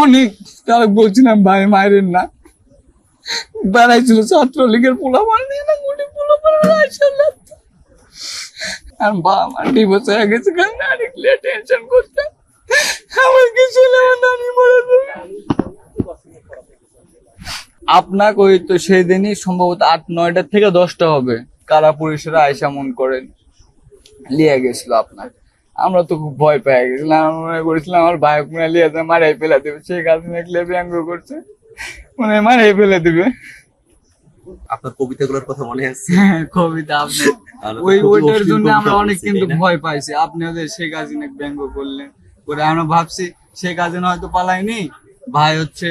অনেক তারা বলছিলাম, ভাই মায়ের না। বেড়াইছিল ছাত্রলীগের পোলা মার না পোলা আর বাবা গেছে, কারণ টেনশন করতে আপনাকে ওই তো সেই দিনই সম্ভবত আট নয়টা থেকে দশটা হবে। কারা পুলিশেরা আয়সা মন করেন। লিয়ে গেছিল আপনার আমরা তো খুব ভয় পেয়ে গেছিলাম মনে করেছিলাম আমার ভাই পুনে লিয়ে যায় মারাই ফেলে দেবে সেই কাজ দেখলে ব্যঙ্গ করছে। মানে মারাই ফেলে দিবে। আপনার কবিতাগুলোর কথা মনে আছে? হ্যাঁ, কবিতা আপনি ওই ওইটার জন্য আমরা অনেক কিন্তু ভয় পাইছি। আপনি ওদের শেখ হাসিনা ব্যঙ্গ করলেন? করে আমরা ভাবছি শেখ হাসিনা হয়তো পালায়নি। ভাই হচ্ছে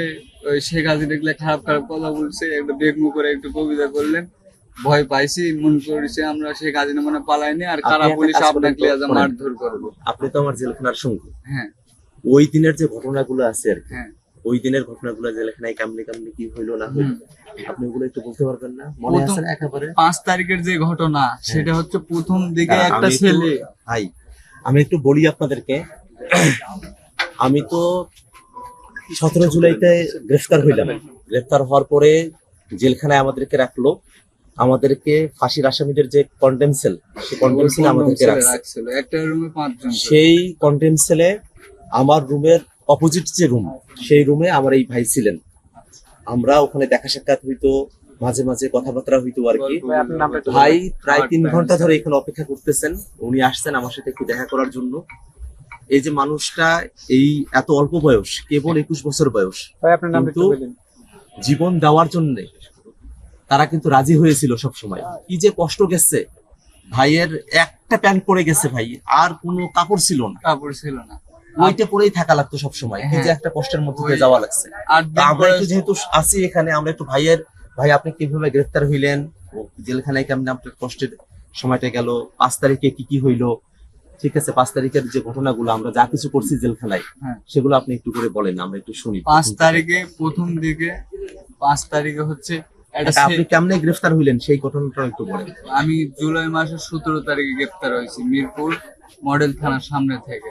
ওই শেখ হাসিনা গুলো খারাপ খারাপ কথা বলছে একটু ব্যঙ্গ করে একটু কবিতা করলেন। ভয় পাইছি মন করেছে আমরা শেখ হাসিনা মানে পালাইনি আর কারা পুলিশ আপনাকে। মারধর করব। আপনি তো আমার জেলখানার সঙ্গী। হ্যাঁ। ওই দিনের যে ঘটনাগুলো আছে আর কি হ্যাঁ। ওই দিনের ঘটনাগুলো জেলখানায় কেমনে কেমনে কি হইল না হইল আপনি ওগুলো একটু বলতে পারবেন না? মনে আছে একেবারে? পাঁচ তারিখের যে ঘটনা সেটা হচ্ছে প্রথম দিকে হ্যাঁ, একটা ছেলে। ভাই আমি একটু বলি আপনাদেরকে। আমি তো সতেরো জুলাইতে গ্রেফতার হইলাম। গ্রেফতার হওয়ার পরে জেলখানায় আমাদেরকে রাখল। আমাদেরকে ফাঁসির আসামিদের যে কন্টেম সেল সেই কন্টেম সেলে আমাদেরকে রাখছিল। একটা রুমে পাঁচজন সেই কন্টেম সেলে আমার রুমের অপোজিট যে রুম সেই রুমে আমার এই ভাই ছিলেন। আমরা ওখানে দেখা সাক্ষাৎ হইতো মাঝে মাঝে কথাবার্তা হইতো আর কি। ভাই প্রায় তিন ঘণ্টা ধরে এখানে অপেক্ষা করতেছেন। উনি আসছেন আমার সাথে একটু দেখা করার জন্য। এই যে মানুষটা এই এত অল্প বয়স কেবল একুশ বছর বয়স। কিন্তু জীবন দেওয়ার জন্য তারা কিন্তু রাজি হয়েছিল সব সময় কি যে কষ্ট গেছে। ভাইয়ের একটা প্যান্ট পরে গেছে ভাই আর কোনো কাপড় ছিল না। কাপড় ছিল না। ওইটা পরেই থাকা লাগতো সব সময় এই যে হ্যাঁ। একটা কষ্টের মধ্যে দিয়ে যাওয়া লাগছে। আর আমরা একটু যেহেতু আছি এখানে আমরা একটু ভাইয়ের ভাই আপনি কীভাবে গ্রেফতার হইলেন? জেলখানায় কেমন আপনার কষ্টের সময়টা গেল? পাঁচ তারিখে কি কি হইল? ঠিক আছে পাঁচ তারিখের যে ঘটনাগুলো আমরা যা কিছু করছি জেলখানায় হ্যাঁ। সেগুলো আপনি একটু করে বলেন আমরা একটু শুনি। পাঁচ তারিখে প্রথম দিকে পাঁচ তারিখে হচ্ছে আপনি সে- কেমনে গ্রেফতার হইলেন? সেই ঘটনাটা একটু বলেন। আমি জুলাই মাসের সতেরো তারিখে গ্রেপ্তার হয়েছি মিরপুর মডেল থানার সামনে থেকে।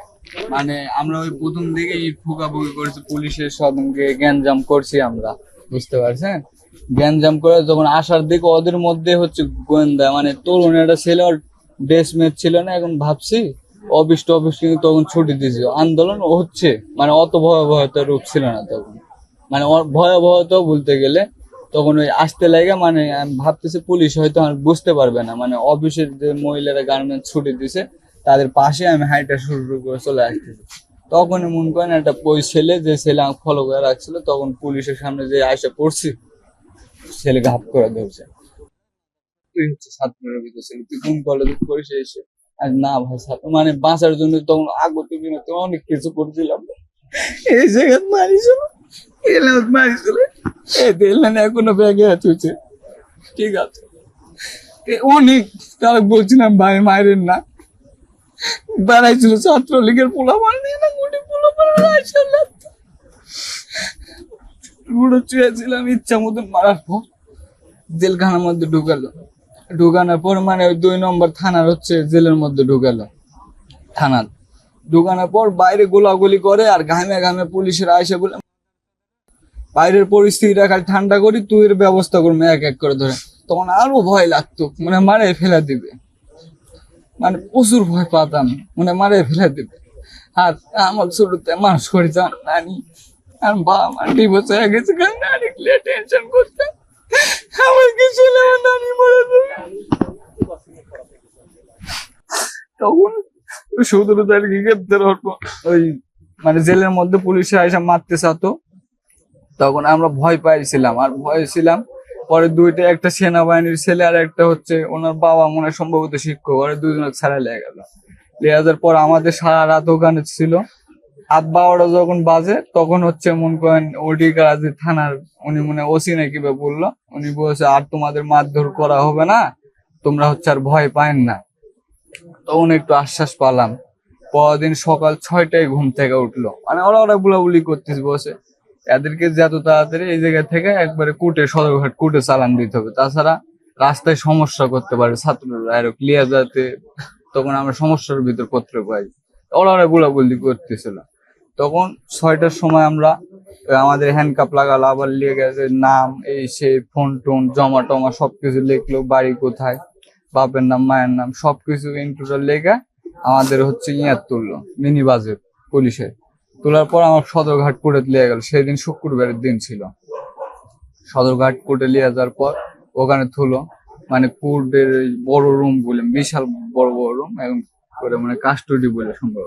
মানে আমরা ওই প্রথম দিকে ফুকাফুকি করেছি পুলিশের সঙ্গে গ্যাঞ্জাম করছি আমরা বুঝতে পারছেন? গ্যাঞ্জাম করে যখন আসার দিকে ওদের মধ্যে হচ্ছে গোয়েন্দা মানে তরুণ একটা ছেলে ওর ড্রেস মেট ছিল না এখন ভাবছি অফিস টফিস কিন্তু তখন ছুটি দিয়েছে। আন্দোলন হচ্ছে মানে অত ভয়াবহতার রূপ ছিল না তখন। মানে ওর ভয়াবহতা বলতে গেলে তখন ওই আসতে লাগে মানে আমি ভাবতেছি পুলিশ হয়তো আমার বুঝতে পারবে না। মানে অফিসের যে মহিলারা গার্মেন্টস ছুটি দিছে, তাদের পাশে আমি হাইটা শুরু করে চলে আসতেছি। তখন মন করেন একটা ওই ছেলে, যে ছেলে আমাকে ফলো করে রাখছিল, তখন পুলিশের সামনে যে আসে পড়ছি, ছেলেকে হাত করে ধরছে। তুই হচ্ছে ছাত্রের ভিতর ছিল। তুই কোন কলেজে পড়িস এসে আর না ভাই ছাত্র মানে বাঁচার জন্য তখন আগত বিনত অনেক কিছু করছিলাম। এই জায়গায় মারিছিল এলাম মারিছিল এখনও ব্যাগে আছে ঠিক আছে। অনেক বলছিলাম, ভাই মায়ের না। বেড়াইছিল ছাত্রলীগের পোলা মার নিয়ে ইচ্ছা মতন মারার পর জেলখানার মধ্যে ঢুকালো। ঢুকানোর পর মানে ওই দুই নম্বর থানার হচ্ছে জেলের মধ্যে ঢুকালো, থানার। ঢুকানোর পর বাইরে গোলাগুলি করে আর ঘামে ঘামে পুলিশের আইসে বলে বাইরের পরিস্থিতিটা খালি ঠান্ডা করি, তুই এর ব্যবস্থা করবি এক এক করে ধরে। তখন আরও ভয় লাগতো মানে মারে ফেলে দিবে। মানে প্রচুর ভয় পাতাম মানে মারে ফেলে দিবে। আর আমার শুরুতে মানুষ করেছিলাম নানি, আর বাবা মা ডিভোর্স হয়ে গেছে, কারণ নানি টেনশন করতে। আমার কিছু হলে আমার নানি মরে যাবে। তখন সতেরো তারিখে গ্রেপ্তার হওয়ার ওই মানে জেলের মধ্যে পুলিশে এসে মারতে চাতো তখন আমরা ভয় পাইছিলাম। আর ভয় ছিলাম, পরে দুইটা, একটা সেনাবাহিনীর ছেলে আর একটা হচ্ছে ওনার বাবা মনে সম্ভবত শিক্ষক। ওরা দুজনে ছাড়া লেগে গেল। লেগে যাওয়ার পর আমাদের সারা রাত ওখানে ছিল। হাত বারোটা যখন বাজে, তখন হচ্ছে মন করেন ওডি কারাজি থানার, উনি মনে ওসি নাকি বা বলল, উনি বলছে, আর তোমাদের মারধর করা হবে না, তোমরা হচ্ছে আর ভয় পায়েন না। তখন একটু আশ্বাস পালাম। পরদিন সকাল ছয়টায় ঘুম থেকে উঠল। মানে ওরা ওরা বুলাবুলি করতেছে বসে। এদেরকে যত তাড়াতাড়ি এই জায়গা থেকে একবারে কুটে সদরঘাট কুটে চালান দিতে হবে। তাছাড়া রাস্তায় সমস্যা করতে পারে ছাত্ররা আর ক্লিয়ার যাতে তখন আমরা সমস্যার ভিতর পত্র পাই। ওরা গুলাগুলি করতেছিল। তখন ছয়টার সময় আমরা আমাদের হ্যান্ডকাপ লাগালো, আবার লিয়ে গেছে নাম, এই সেই ফোন টোন, জমা টমা সবকিছু লিখলো, বাড়ি কোথায়, বাপের নাম, মায়ের নাম, সবকিছু ইনক্লুডার লেখা আমাদের হচ্ছে ইয়ার তুললো, মিনি বাজেট, পুলিশের। তোলার পর আমার সদরঘাট কোর্টে লিয়ে গেল। সেদিন শুক্রবারের দিন ছিল। সদরঘাট কোর্টে নিয়ে যাওয়ার পর ওখানে থুলো। মানে কোর্টের বড় রুম বলে, বিশাল বড় বড় রুম এবং করে মানে কাস্টডি বলে সম্ভব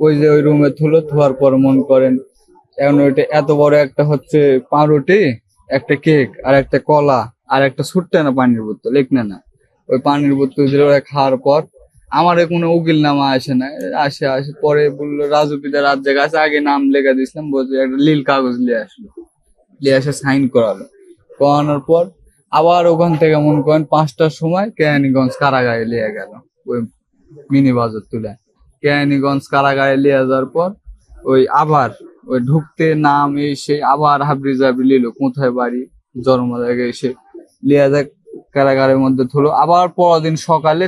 ওই যে ওই রুমে থুলো, থোয়ার পর মন করেন, এখন ওইটা এত বড় একটা হচ্ছে পাউরুটি, একটা কেক, আর একটা কলা, আর একটা ছোট্ট না পানির বোতল, এক না না। ওই পানির বোতল দিলে, ওরা খাওয়ার পর আমার কোনো উকিল নামা আসে না। আসে আসে, পরে বলল, রাজু পিতা রাত জায়গা আছে, আগে নাম লেখা দিয়েছিলাম, বলছে, একটা লীল কাগজ নিয়ে আসলো। নিয়ে এসে সাইন করালো। করানোর পর আবার ওখান থেকে মনে করেন পাঁচটার সময় কেরানীগঞ্জ কারাগারে নিয়ে গেল, ওই মিনি বাজার তুলে। কেরানীগঞ্জ কারাগারে নিয়ে যাওয়ার পর ওই আবার ওই ঢুকতে নাম এসে আবার হাবড়ি জাবড়ি নিল কোথায় বাড়ি জন্ম জায়গায় এসে লিয়া যায় কারাগারের মধ্যে তুলো আবার পরদিন সকালে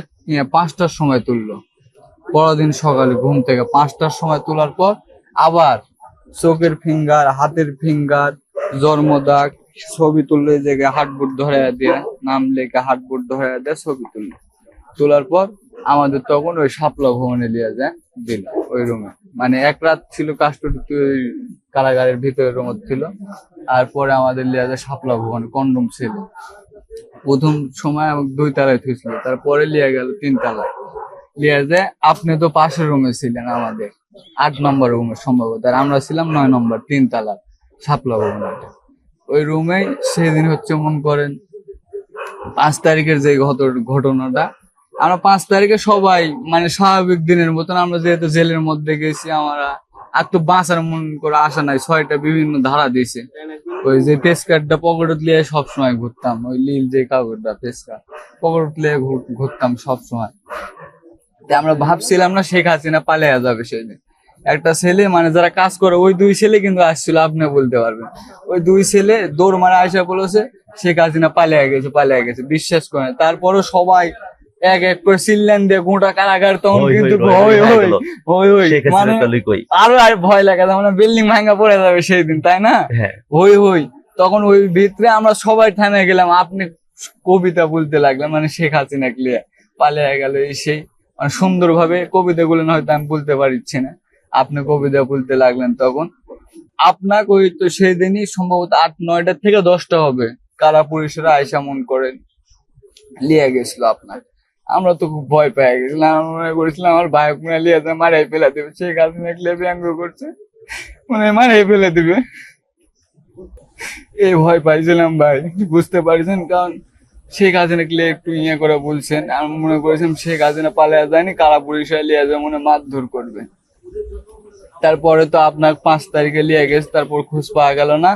পাঁচটার সময় তুললো। পরদিন সকালে ঘুম থেকে পাঁচটার সময় তোলার পর আবার চোখের ফিঙ্গার, হাতের ফিঙ্গার, জন্মদাগ, ছবি তুললো জায়গায় হাটবোর্ড ধরে দিয়ে, নাম লেখা হাটবোর্ড ধরে দিয়ে ছবি তুললো। তোলার পর আমাদের তখন ওই শাপলা ভবনে নিয়ে যায়, দিল ওই রুমে মানে এক রাত ছিল কাস্টডি কারাগারের ভিতরে রুম ছিল। আর পরে আমাদের লিয়ে যায় শাপলা ভবনে, কন্ডম ছিল। প্রথম সময় দুই তালায় থুইছিল, তারপরে লিয়ে গেল তিন তলায়। লিয়ে যায় আপনি তো পাশের রুমে ছিলেন আমাদের, আট নম্বর রুমে সম্ভবত, আর আমরা ছিলাম নয় নম্বর, তিন তলা শাপলা ভবনে ওই রুমে সেদিন হচ্ছে মন করেন, পাঁচ তারিখের যে ঘট- ঘটনাটা, আমরা পাঁচ তারিখে সবাই মানে স্বাভাবিক দিনের মতন, আমরা যেহেতু জেলের মধ্যে গেছি, আমরা আর তো বাঁচার মন করে আসা নাই, ছয়টা বিভিন্ন ধারা দিয়েছে। ওই যে পেস কার্ডটা পকেটত লিয়ে সবসময় ঘুরতাম। ওই নীল যে কাগজটা পেস কার্ড পকেটত লিয়ে ঘুর- ঘুরতাম সবসময়। আমরা ভাবছিলাম না শেখ হাসিনা পালিয়ে যাবে সেদিন। একটা ছেলে মানে যারা কাজ করে, ওই দুই ছেলে কিন্তু আসছিল, আপনি বলতে পারবেন। ওই দুই ছেলে দৌড় মারা আসা বলেছে, শেখ হাসিনা পালিয়ে গেছে পালিয়ে গেছে। বিশ্বাস করে। তারপরও সবাই এক এক করে সিললেন দিয়ে গোটা কারাগার তখন কিন্তু হই হই হই মানে আরও আর ভয় লাগে মানে বিল্ডিং ভাঙা পড়ে যাবে সেই দিন তাই না? হ্যাঁ। হই হই। তখন ওই ভিতরে আমরা সবাই থানায় গেলাম আপনি কবিতা বলতে লাগলেন মানে শেখ হাসিনা ক্লিয়ে পালিয়ে গেল এই সেই। মানে সুন্দরভাবে কবিতা গুলো হয়তো আমি বলতে পারছি না। আপনি কবিতা বলতে লাগলেন তখন। আপনাকে ওই তো সেই দিনই সম্ভবত আট নয়টা থেকে দশটা হবে। কারা পুলিশেরা আয়সা মন করেন লিয়ে গেছিল আপনার আমরা তো খুব ভয় পেয়ে গেছিলাম, আমরা মনে করেছিলাম আমার ভাই মনে লিয়ে যায় মারাই ফেলে দেবে, শেখ হাসিনা ক্লিয়ে ব্যঙ্গ করছে মানে মারাই ফেলে দেবে। এই ভয় পাইছিলাম ভাই, বুঝতে পারছেন? কারণ শেখ হাসিনা ক্লিয়ে একটু ইয়ে করে বলছেন আমি মনে করেছিলাম শেখ হাসিনা পালিয়ে যায়নি, কারা পুলিশে লিয়ে যায় মনে মারধর করবে। তারপরে তো আপনার পাঁচ তারিখে লিয়ে গেছে, তারপর খোঁজ পাওয়া গেল না।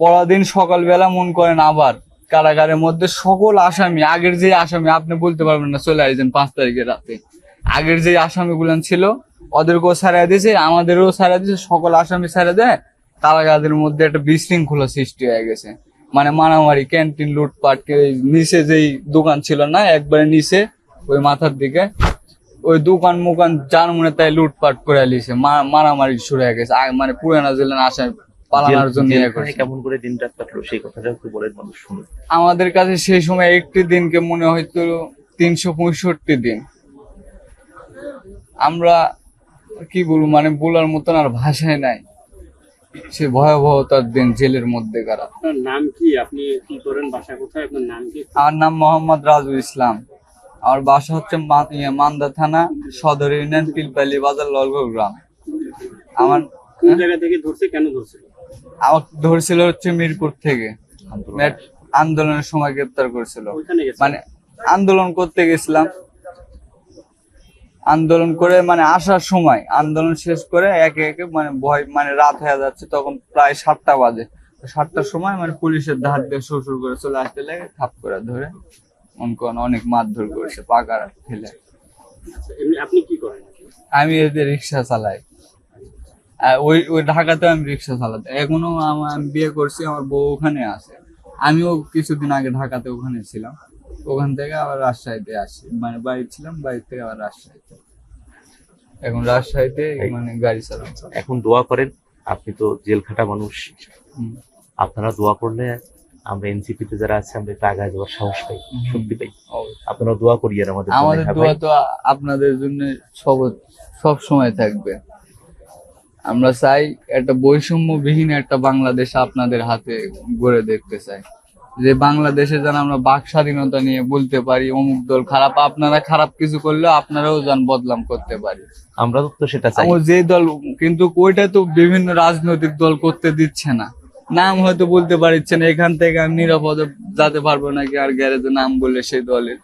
পরদিন সকালবেলা মন করেন আবার কারাগারের মধ্যে সকল আসামি, আগের যে আসামি, আপনি বলতে পারবেন না, চলে আসছেন পাঁচ তারিখে রাতে। আগের যে আসামি গুলান ছিল, ওদেরকেও ছাড়া দিয়েছে, আমাদেরও ছাড়া দিয়েছে, সকল আসামি ছাড়া দেয়, কারাগারের মধ্যে একটা বিশৃঙ্খলা সৃষ্টি হয়ে গেছে। মানে মারামারি, ক্যান্টিন লুটপাট নিচে যেই দোকান ছিল না, একবারে নিচে, ওই মাথার দিকে, ওই দোকান মোকান যার মনে তাই লুটপাট করে লিছে মারামারি শুরু হয়ে গেছে। মানে পুরানা জেলেন আসায় পালানোর জন্য ইয়ে। কেমন করে দিন রাত কাটলো সেই কথাটা একটু বলেন মানুষ শুনুন আমাদের কাছে সেই সময় একটি দিনকে মনে হইতো তিনশো পঁয়ষট্টি দিন। আমরা কি বলব মানে বলার মতন আর ভাষায় নাই। সে ভয়াবহতার দিন জেলের মধ্যে কারা। আপনার নাম কি? আপনি কি করেন? বাসা কোথায়? আপনার নাম কি? আমার নাম মোহাম্মদ রাজু ইসলাম। আমার বাসা হচ্ছে মা- ইয়ে, মান্দা থানা সদর ইউনিয়ন পিলপালি বাজার ললগড় গ্রাম। আমার কোন জায়গা থেকে ধরছে? কেন ধরছে? আমাকে ধরছিল হচ্ছে মিরপুর থেকে। আন্দোলনের সময় গ্রেপ্তার করেছিল। মানে আন্দোলন করতে গেছিলাম। আন্দোলন করে মানে আসার সময় আন্দোলন শেষ করে একে একে মানে ভয় মানে রাত হয়ে যাচ্ছে তখন প্রায় সাতটা বাজে। সাতটার সময় মানে পুলিশের ধার দিয়ে শ্বশুর করে চলে আসতে লাগে থাপ করে ধরে করেন অনেক মারধর করেছে পাকার ফেলে আচ্ছা, আপনি কি করেন? আমি এদের রিক্সা চালাই। ওই ওই ঢাকাতে আমি রিক্সা চালাতে এখনও আমি বিয়ে করছি আমার বউ ওখানে আছে। আমিও কিছুদিন আগে ঢাকাতে ওখানে ছিলাম। ওখান থেকে আবার রাজশাহীতে আসি। মানে বাড়ি ছিলাম বাড়ি থেকে আবার রাজশাহীতে। এখন রাজশাহীতে মানে গাড়ি চালান। এখন দোয়া করেন আপনি তো জেল খাটা মানুষ আপনারা দোয়া করলে আমরা এনসিপি তে যারা আছে আমরা একটু আগায় যাওয়ার সাহস পাই শক্তি পাই। আপনারা দোয়া করিয়েন আমাদের আমাদের হ্যাঁ দোয়া তো আপনাদের জন্য সব সব সময় থাকবে। আমরা চাই একটা বৈষম্যবিহীন একটা বাংলাদেশ আপনাদের হাতে গড়ে দেখতে চাই। যে বাংলাদেশে যেন আমরা বাক স্বাধীনতা নিয়ে বলতে পারি অমুক দল খারাপ আপনারা খারাপ কিছু করলেও আপনারাও যেন বদলাম করতে পারি। আমরা তো সেটা চাই। যে দল কিন্তু ওইটা তো বিভিন্ন রাজনৈতিক দল করতে দিচ্ছে না। নাম হয়তো বলতে পারছে না এখান থেকে আমি নিরাপদে যেতে পারব নাকি আর গ্যারেজে নাম বললে সেই দলের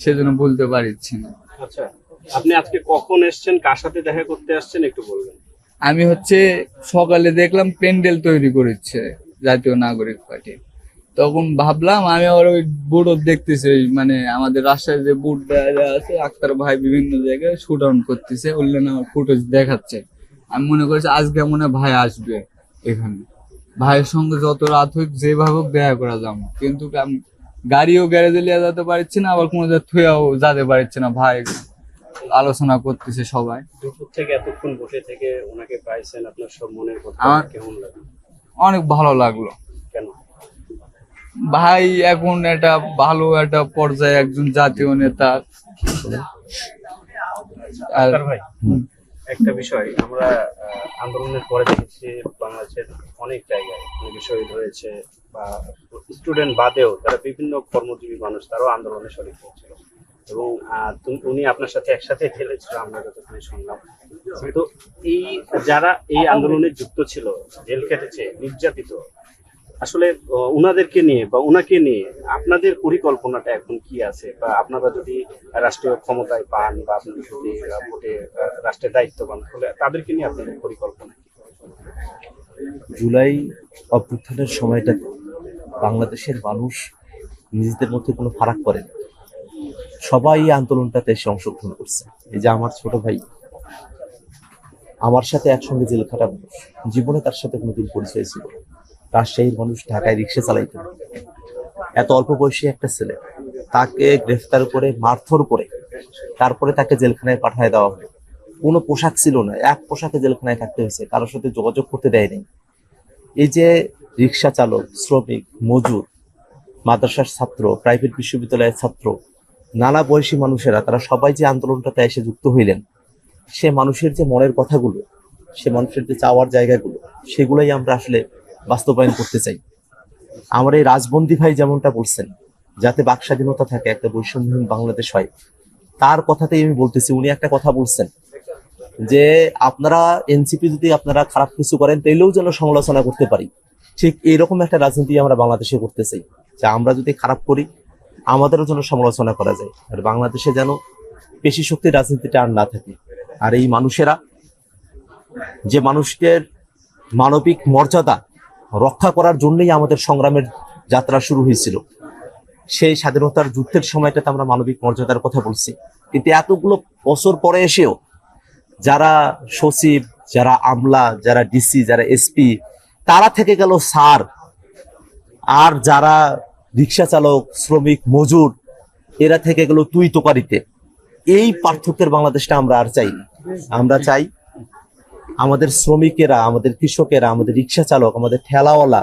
সেজন্য বলতে পারছি না। আচ্ছা আপনি আজকে কখন এসেছেন কার সাথে দেখা করতে আসছেন একটু বলবেন। আমি হচ্ছে সকালে দেখলাম প্যান্ডেল তৈরি করেছে জাতীয় নাগরিক পার্টি। তখন ভাবলাম আমি আবার ওই বুড়ো দেখতেছি মানে আমাদের রাস্তায় যে বুট আছে, আক্তার ভাই বিভিন্ন জায়গায় শুট আউন করতেছে উল্লেন আমার ফুটেজ দেখাচ্ছে। আমি মনে করছি আজকে মনে ভাই আসবে এখানে। ভাইয়ের সঙ্গে যত রাত হোক, যেভাবে হোক দেখা করা যাব। কিন্তু গাড়িও গ্যারেজে নিয়ে যেতে পারছি না, আবার কোনো জায়গায় থুয়েও যেতে পারছি না ভাই। আলোচনা করতেছে সবাই। দুপুর থেকে এতক্ষণ বসে থেকে ওনাকে পাইছেন আপনার সব মনের কথা আমার- কেমন লাগে অনেক ভালো লাগল। কেন? ভাই এখন একটা ভালো একটা পর্যায়ে একজন জাতীয় নেতা। আর ভাই একটা বিষয় আমরা আন্দোলনের পরে দেখেছি বাংলাদেশের অনেক জায়গায় অনেকে শহীদ হয়েছে বা স্টুডেন্ট বাদেও তারা বিভিন্ন কর্মজীবী মানুষ তারাও আন্দোলনে শরীর হয়েছিল। এবং উনি আপনার সাথে একসাথে খেলেছিল আমরা যতক্ষণ শুনলাম। তো এই যারা এই আন্দোলনে যুক্ত ছিল জেল কেটেছে নির্যাতিত আসলে আহ, উনাদেরকে নিয়ে বা উনাকে নিয়ে আপনাদের পরিকল্পনাটা এখন কি আছে? বা আপনারা যদি রাষ্ট্রীয় ক্ষমতায় পান বা আপনারা যদি ভোটে রাষ্ট্রের দায়িত্ব পান তাহলে তাদেরকে নিয়ে আপনাদের পরিকল্পনা জুলাই অভ্যুত্থানের সময়টা বাংলাদেশের মানুষ নিজেদের মধ্যে কোনো ফারাক করে না। সবাই এই আন্দোলনটাতে এসে অংশগ্রহণ করছে। এই যে আমার ছোট ভাই, আমার সাথে একসঙ্গে জেল খাটা জীবনে তার সাথে কোনোদিন পরিচয় ছিল। রাজশাহীর মানুষ ঢাকায় রিক্সা চালাইতো। এত অল্প বয়সী একটা ছেলে, তাকে গ্রেফতার করে, মারধর করে, তারপরে তাকে জেলখানায় পাঠায় দেওয়া হলো। কোনো পোশাক ছিল না, এক পোশাকে জেলখানায় থাকতে হয়েছে, কারোর সাথে যোগাযোগ করতে দেয়নি। এই যে রিক্সা চালক, শ্রমিক, মজুর, মাদ্রাসার ছাত্র প্রাইভেট বিশ্ববিদ্যালয়ের ছাত্র নানা বয়সী মানুষেরা, তারা সবাই যে আন্দোলনটাতে এসে যুক্ত হইলেন, সে মানুষের যে মনের কথাগুলো, সে মানুষের যে চাওয়ার জায়গাগুলো, সেগুলোই আমরা আসলে বাস্তবায়ন করতে চাই। আমার এই রাজবন্দি ভাই যেমনটা বলছেন, যাতে বাক স্বাধীনতা থাকে, একটা বৈষম্যহীন বাংলাদেশ হয়, তার কথাতেই আমি বলতেছি, উনি একটা কথা বলছেন যে, আপনারা এনসিপি যদি আপনারা খারাপ কিছু করেন, তাইলেও যেন সমালোচনা করতে পারি। ঠিক এইরকম একটা রাজনীতি আমরা বাংলাদেশে করতে চাই। যে আমরা যদি খারাপ করি আমাদেরও যেন সমালোচনা করা যায়। আর বাংলাদেশে যেন পেশি শক্তির রাজনীতিটা আর না থাকে। আর এই মানুষেরা, যে মানুষদের মানবিক মর্যাদা রক্ষা করার জন্যই আমাদের সংগ্রামের যাত্রা শুরু হয়েছিল, সেই স্বাধীনতার যুদ্ধের সময়টাতে আমরা মানবিক মর্যাদার কথা বলছি। কিন্তু এতগুলো বছর পরে এসেও যারা সচিব, যারা আমলা, যারা ডিসি, যারা এসপি, তারা থেকে গেল স্যার। আর যারা রিক্সা চালক, শ্রমিক, মজুর, এরা থেকে গেল তুই তোকারিতে। এই পার্থক্যের বাংলাদেশটা আমরা আর চাই আমরা চাই আমাদের শ্রমিকেরা, আমাদের কৃষকেরা, আমাদের রিক্সা চালক, আমাদের ঠেলাওয়ালা,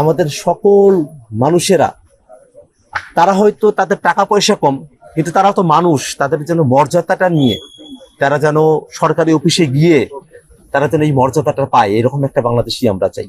আমাদের সকল মানুষেরা, তারা হয়তো তাদের টাকা পয়সা কম, কিন্তু তারা তো মানুষ, তাদের যেন মর্যাদাটা নিয়ে, তারা যেন সরকারি অফিসে গিয়ে তারা যেন এই মর্যাদাটা পায়, এরকম একটা বাংলাদেশই আমরা চাই।